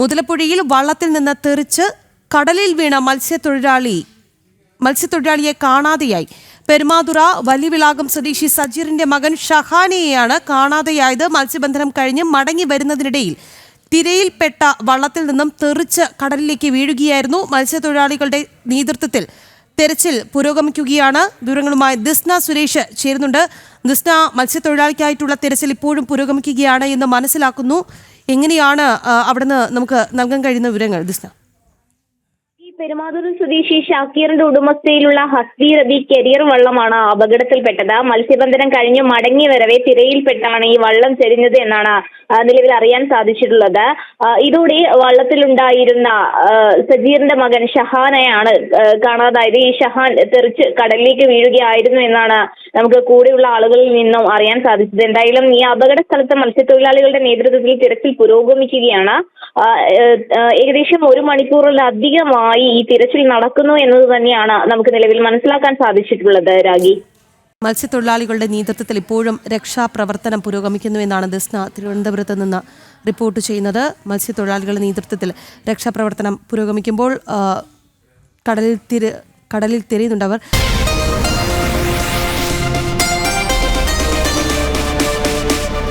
മുതലപ്പുഴയിൽ വള്ളത്തിൽ നിന്ന് തെറിച്ച് കടലിൽ വീണ മത്സ്യത്തൊഴിലാളി മത്സ്യത്തൊഴിലാളിയെ കാണാതെയായി. പെരുമാതുറ വലിവിളാകം സ്വദേശി സജീറിന്റെ മകൻ ഷഹാനെയാണ് കാണാതെയായത്. മത്സ്യബന്ധനം കഴിഞ്ഞ് മടങ്ങി വരുന്നതിനിടയിൽ തിരയിൽപ്പെട്ട വള്ളത്തിൽ നിന്നും തെറിച്ച് കടലിലേക്ക് വീഴുകയായിരുന്നു മത്സ്യത്തൊഴിലാളികളുടെ നേതൃത്വത്തിൽ. തെരച്ചിൽ പുരോഗമിക്കുകയാണ്. വിവരങ്ങളുമായി ദിസ്ന സുരേഷ് ചേരുന്നുണ്ട്. ദിസ്ന മത്സ്യത്തൊഴിലാളിക്കായിട്ടുള്ള തെരച്ചിൽ ഇപ്പോഴും പുരോഗമിക്കുകയാണ് എന്ന് മനസ്സിലാക്കുന്നു. എങ്ങനെയാണ് അവിടുന്ന് നമുക്ക് നൽകാൻ കഴിയുന്ന വിവരങ്ങൾ ദിസ്ന? ഈ പെരുമാതുര സ്വദേശി ഷാക്കീറിന്റെ ഉടമസ്ഥയിലുള്ള ഹസ്ബി റബി കരിയർ വള്ളമാണ് അപകടത്തിൽപ്പെട്ടത്. മത്സ്യബന്ധനം കഴിഞ്ഞ് മടങ്ങി വരവെ തിരയിൽപ്പെട്ടാണ് ഈ വള്ളം ചെരിഞ്ഞത് എന്നാണ് നിലവിൽ അറിയാൻ സാധിച്ചിട്ടുള്ളത്. ഇതോടെ വള്ളത്തിലുണ്ടായിരുന്ന സജീറിന്റെ മകൻ ഷഹാനെയാണ് കാണാതായത്. ഈ ഷഹാൻ തെറിച്ച് കടലിലേക്ക് വീഴുകയായിരുന്നു എന്നാണ് നമുക്ക് കൂടെയുള്ള ആളുകളിൽ നിന്നും അറിയാൻ സാധിച്ചത്. എന്തായാലും ഈ അപകട സ്ഥലത്ത് മത്സ്യത്തൊഴിലാളികളുടെ നേതൃത്വത്തിൽ തിരച്ചിൽ പുരോഗമിക്കുകയാണ്. ഏകദേശം ഒരു മണിക്കൂറിലധികമായി ഈ തിരച്ചിൽ നടക്കുന്നു എന്നത് തന്നെയാണ് നമുക്ക് നിലവിൽ മനസ്സിലാക്കാൻ സാധിച്ചിട്ടുള്ളത് രാഗി. മത്സ്യത്തൊഴിലാളികളുടെ നേതൃത്വത്തിൽ ഇപ്പോഴും രക്ഷാപ്രവർത്തനം പുരോഗമിക്കുന്നു എന്നാണ് ദിസ്ന തിരുവനന്തപുരത്ത് നിന്ന് റിപ്പോർട്ട് ചെയ്യുന്നത്. മത്സ്യത്തൊഴിലാളികളുടെ നേതൃത്വത്തിൽ രക്ഷാപ്രവർത്തനം പുരോഗമിക്കുമ്പോൾ കടലിൽ തിര കടലിൽ തിരയുന്നുണ്ടവർ